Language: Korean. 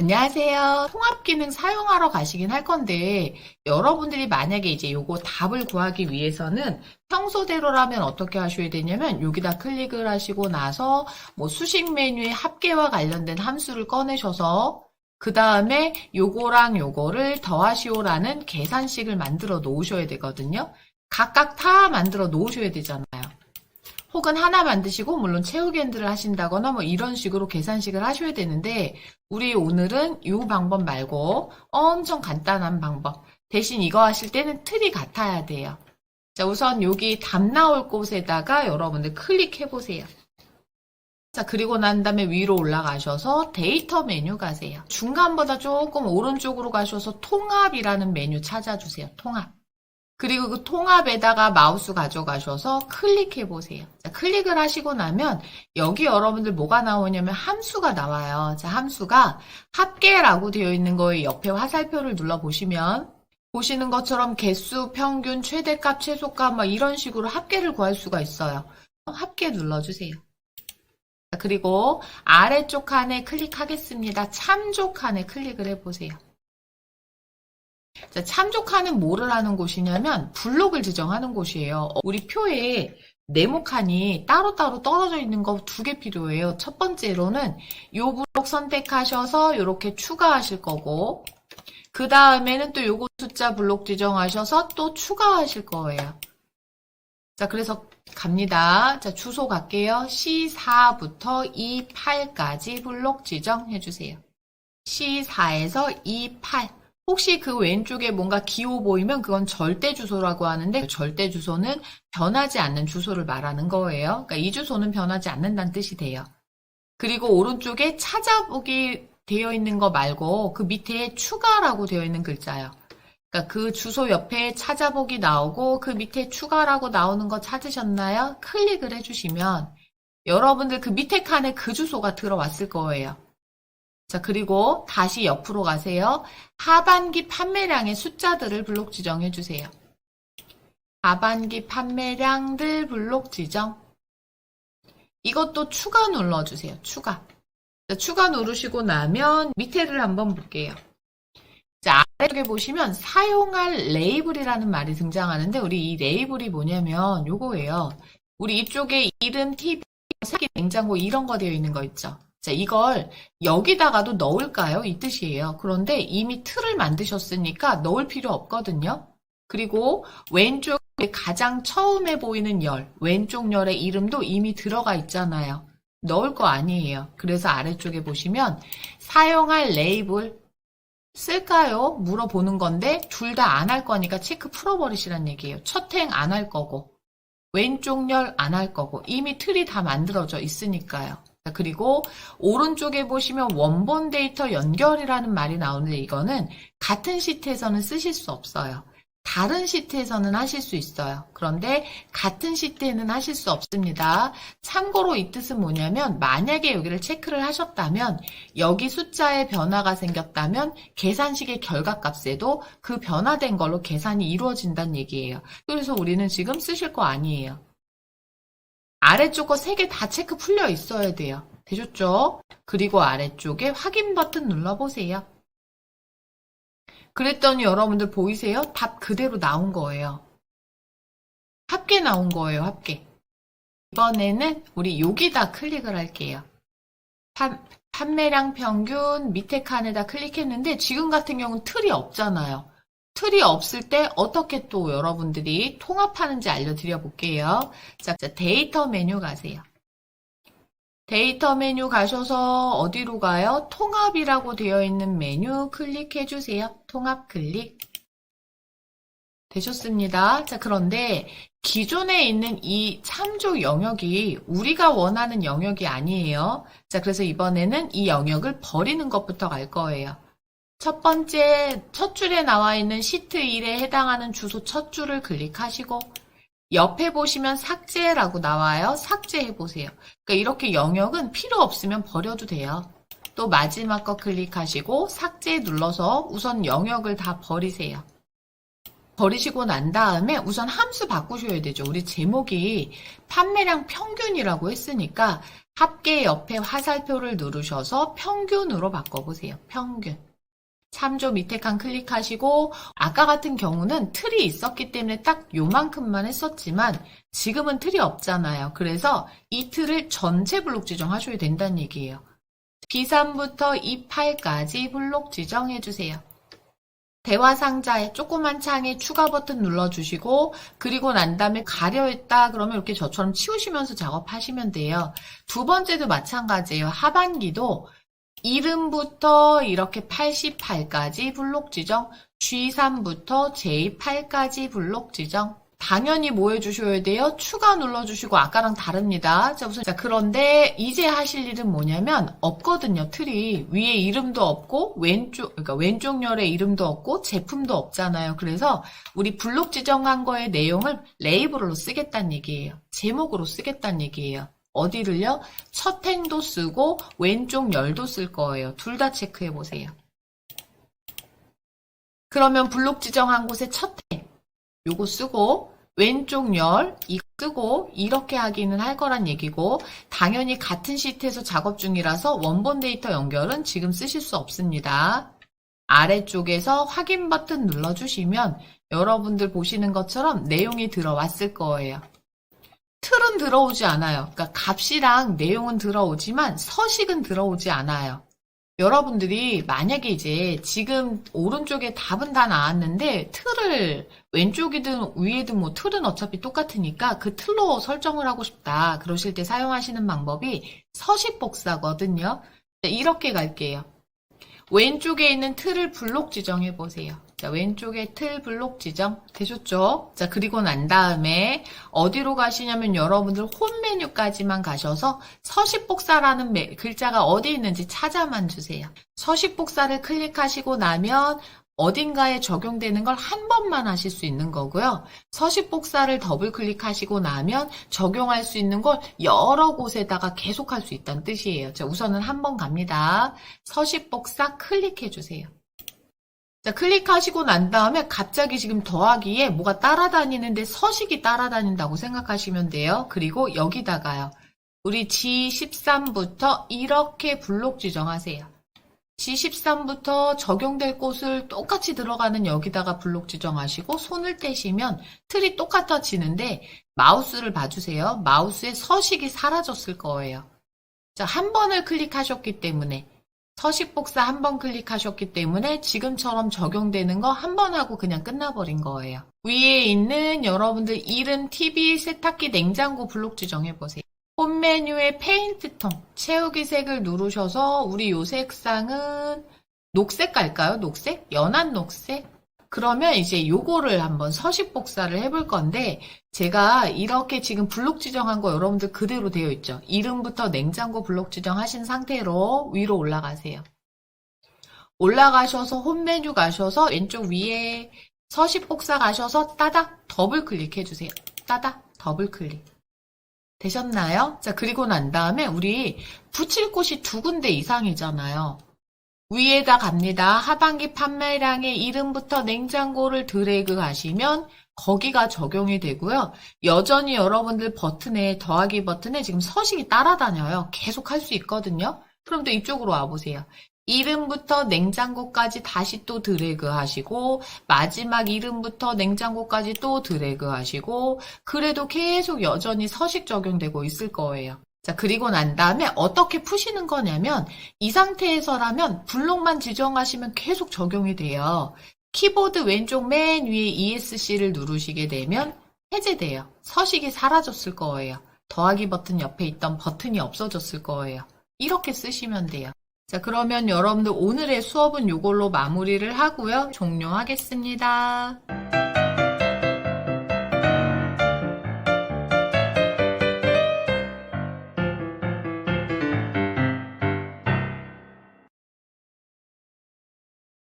안녕하세요. 통합 기능 사용하러 가시긴 할 건데, 여러분들이 만약에 이제 요거 답을 구하기 위해서는 평소대로라면 어떻게 하셔야 되냐면, 여기다 클릭을 하시고 나서, 뭐 수식 메뉴의 합계와 관련된 함수를 꺼내셔서, 그 다음에 요거랑 요거를 더하시오라는 계산식을 만들어 놓으셔야 되거든요. 각각 다 만들어 놓으셔야 되잖아요. 혹은 하나 만드시고 물론 채우기 핸들을 하신다거나 뭐 이런 식으로 계산식을 하셔야 되는데 우리 오늘은 이 방법 말고 엄청 간단한 방법 대신 이거 하실 때는 틀이 같아야 돼요. 자 우선 여기 답 나올 곳에다가 여러분들 클릭해 보세요. 자 그리고 난 다음에 위로 올라가셔서 데이터 메뉴 가세요. 중간보다 조금 오른쪽으로 가셔서 통합이라는 메뉴 찾아주세요. 통합. 그리고 그 통합에다가 마우스 가져가셔서 클릭해 보세요. 자, 클릭을 하시고 나면 여기 여러분들 뭐가 나오냐면 함수가 나와요. 자, 함수가 합계라고 되어 있는 거에 옆에 화살표를 눌러 보시면 보시는 것처럼 개수, 평균, 최대값, 최소값 막 이런 식으로 합계를 구할 수가 있어요. 합계 눌러주세요. 자, 그리고 아래쪽 칸에 클릭하겠습니다. 참조 칸에 클릭을 해보세요. 자, 참조칸은 뭐를 하는 곳이냐면 블록을 지정하는 곳이에요. 어, 우리 표에 네모칸이 따로따로 떨어져 있는 거 두 개 필요해요. 첫 번째로는 요 블록 선택하셔서 이렇게 추가하실 거고 그 다음에는 또 요거 숫자 블록 지정하셔서 또 추가하실 거예요. 자, 그래서 갑니다. 자, 주소 갈게요. C4부터 E8까지 블록 지정해 주세요. C4에서 E8 혹시 그 왼쪽에 뭔가 기호 보이면 그건 절대 주소라고 하는데 절대 주소는 변하지 않는 주소를 말하는 거예요. 그러니까 이 주소는 변하지 않는다는 뜻이 돼요. 그리고 오른쪽에 찾아보기 되어 있는 거 말고 그 밑에 추가라고 되어 있는 글자요. 그러니까 그 주소 옆에 찾아보기 나오고 그 밑에 추가라고 나오는 거 찾으셨나요? 클릭을 해주시면 여러분들 그 밑에 칸에 그 주소가 들어왔을 거예요. 자, 그리고 다시 옆으로 가세요. 하반기 판매량의 숫자들을 블록 지정해 주세요. 하반기 판매량들 블록 지정. 이것도 추가 눌러주세요. 추가. 자, 추가 누르시고 나면 밑에를 한번 볼게요. 자, 아래쪽에 보시면 사용할 레이블이라는 말이 등장하는데 우리 이 레이블이 뭐냐면 요거예요. 우리 이쪽에 이름, TV, 사기, 냉장고 이런 거 되어 있는 거 있죠. 자, 이걸 여기다가도 넣을까요? 이 뜻이에요. 그런데 이미 틀을 만드셨으니까 넣을 필요 없거든요. 그리고 왼쪽에 가장 처음에 보이는 열, 왼쪽 열의 이름도 이미 들어가 있잖아요. 넣을 거 아니에요. 그래서 아래쪽에 보시면 사용할 레이블 쓸까요? 물어보는 건데 둘 다 안 할 거니까 체크 풀어버리시란 얘기예요. 첫 행 안 할 거고 왼쪽 열 안 할 거고 이미 틀이 다 만들어져 있으니까요. 자, 그리고 오른쪽에 보시면 원본 데이터 연결이라는 말이 나오는데 이거는 같은 시트에서는 쓰실 수 없어요. 다른 시트에서는 하실 수 있어요. 그런데 같은 시트에는 하실 수 없습니다. 참고로 이 뜻은 뭐냐면 만약에 여기를 체크를 하셨다면 여기 숫자에 변화가 생겼다면 계산식의 결과값에도 그 변화된 걸로 계산이 이루어진다는 얘기예요. 그래서 우리는 지금 쓰실 거 아니에요. 아래쪽 거 세 개 다 체크 풀려 있어야 돼요. 되셨죠? 그리고 아래쪽에 확인 버튼 눌러보세요. 그랬더니 여러분들 보이세요? 답 그대로 나온 거예요. 합계 나온 거예요, 합계. 이번에는 우리 여기다 클릭을 할게요. 판, 판매량 평균 밑에 칸에다 클릭했는데 지금 같은 경우는 틀이 없잖아요. 틀이 없을 때 어떻게 또 여러분들이 통합하는지 알려드려 볼게요. 자, 자, 데이터 메뉴 가세요. 데이터 메뉴 가셔서 어디로 가요? 통합이라고 되어 있는 메뉴 클릭해 주세요. 통합 클릭. 되셨습니다. 자, 그런데 기존에 있는 이 참조 영역이 우리가 원하는 영역이 아니에요. 자, 그래서 이번에는 이 영역을 버리는 것부터 갈 거예요. 첫 번째, 첫 줄에 나와 있는 시트 1에 해당하는 주소 첫 줄을 클릭하시고, 옆에 보시면 삭제라고 나와요. 삭제해 보세요. 그러니까 이렇게 영역은 필요 없으면 버려도 돼요. 또 마지막 거 클릭하시고 삭제 눌러서 우선 영역을 다 버리세요. 버리시고 난 다음에 우선 함수 바꾸셔야 되죠. 우리 제목이 판매량 평균이라고 했으니까 합계 옆에 화살표를 누르셔서 평균으로 바꿔보세요. 평균. 참조 밑에 칸 클릭하시고 아까 같은 경우는 틀이 있었기 때문에 딱 요만큼만 했었지만 지금은 틀이 없잖아요. 그래서 이 틀을 전체 블록 지정하셔야 된다는 얘기예요. B3부터 E8까지 블록 지정해 주세요. 대화 상자에 조그만 창에 추가 버튼 눌러주시고 그리고 난 다음에 가려있다 그러면 이렇게 저처럼 치우시면서 작업하시면 돼요. 두 번째도 마찬가지예요. 하반기도 이름부터 이렇게 88까지 블록 지정, G3부터 J8까지 블록 지정. 당연히 뭐 해주셔야 돼요? 추가 눌러주시고 아까랑 다릅니다. 자, 우선 자 그런데 이제 하실 일은 뭐냐면 없거든요. 틀이 위에 이름도 없고 왼쪽 그러니까 왼쪽 열에 이름도 없고 제품도 없잖아요. 그래서 우리 블록 지정한 거의 내용을 레이블로 쓰겠다는 얘기예요. 제목으로 쓰겠다는 얘기예요. 어디를요? 첫 행도 쓰고 왼쪽 열도 쓸 거예요. 둘 다 체크해 보세요. 그러면 블록 지정한 곳에 첫 행, 요거 쓰고 왼쪽 열 이거 쓰고 이렇게 하기는 할 거란 얘기고 당연히 같은 시트에서 작업 중이라서 원본 데이터 연결은 지금 쓰실 수 없습니다. 아래쪽에서 확인 버튼 눌러주시면 여러분들 보시는 것처럼 내용이 들어왔을 거예요. 틀은 들어오지 않아요. 그러니까 값이랑 내용은 들어오지만 서식은 들어오지 않아요. 여러분들이 만약에 이제 지금 오른쪽에 답은 다 나왔는데 틀을 왼쪽이든 위에든 뭐 틀은 어차피 똑같으니까 그 틀로 설정을 하고 싶다. 그러실 때 사용하시는 방법이 서식 복사거든요. 자, 이렇게 갈게요. 왼쪽에 있는 틀을 블록 지정해 보세요. 자, 왼쪽에 틀 블록 지정 되셨죠? 자, 그리고 난 다음에 어디로 가시냐면 여러분들 홈 메뉴까지만 가셔서 서식 복사라는 매- 글자가 어디 있는지 찾아만 주세요. 서식 복사를 클릭하시고 나면 어딘가에 적용되는 걸 한 번만 하실 수 있는 거고요. 서식 복사를 더블 클릭하시고 나면 적용할 수 있는 걸 여러 곳에다가 계속 할 수 있다는 뜻이에요. 자, 우선은 한 번 갑니다. 서식 복사 클릭해 주세요. 자, 클릭하시고 난 다음에 갑자기 지금 더하기에 뭐가 따라다니는데 서식이 따라다닌다고 생각하시면 돼요. 그리고 여기다가요. 우리 G13부터 이렇게 블록 지정하세요. G13부터 적용될 곳을 똑같이 들어가는 여기다가 블록 지정하시고 손을 떼시면 틀이 똑같아지는데 마우스를 봐주세요. 마우스에 서식이 사라졌을 거예요. 자, 한 번을 클릭하셨기 때문에 서식 복사 한 번 클릭하셨기 때문에 지금처럼 적용되는 거 한 번 하고 그냥 끝나버린 거예요. 위에 있는 여러분들 이름 TV 세탁기 냉장고 블록 지정해 보세요. 홈 메뉴에 페인트 톤 채우기 색을 누르셔서 우리 요 색상은 녹색 갈까요? 녹색? 연한 녹색? 그러면 이제 요거를 한번 서식 복사를 해볼 건데 제가 이렇게 지금 블록 지정한 거 여러분들 그대로 되어 있죠. 이름부터 냉장고 블록 지정하신 상태로 위로 올라가세요. 올라가셔서 홈 메뉴 가셔서 왼쪽 위에 서식 복사 가셔서 따닥 더블 클릭해 주세요. 따닥 더블 클릭. 되셨나요? 자, 그리고 난 다음에 우리 붙일 곳이 두 군데 이상이잖아요. 위에다 갑니다. 하반기 판매량의 이름부터 냉장고를 드래그 하시면 거기가 적용이 되고요. 여전히 여러분들 버튼에 더하기 버튼에 지금 서식이 따라다녀요. 계속 할 수 있거든요. 그럼 또 이쪽으로 와보세요. 이름부터 냉장고까지 다시 또 드래그 하시고 마지막 이름부터 냉장고까지 또 드래그 하시고 그래도 계속 여전히 서식 적용되고 있을 거예요. 자, 그리고 난 다음에 어떻게 푸시는 거냐면 이 상태에서라면 블록만 지정하시면 계속 적용이 돼요. 키보드 왼쪽 맨 위에 ESC를 누르시게 되면 해제돼요. 서식이 사라졌을 거예요. 더하기 버튼 옆에 있던 버튼이 없어졌을 거예요. 이렇게 쓰시면 돼요. 자, 그러면 여러분들 오늘의 수업은 이걸로 마무리를 하고요. 종료하겠습니다.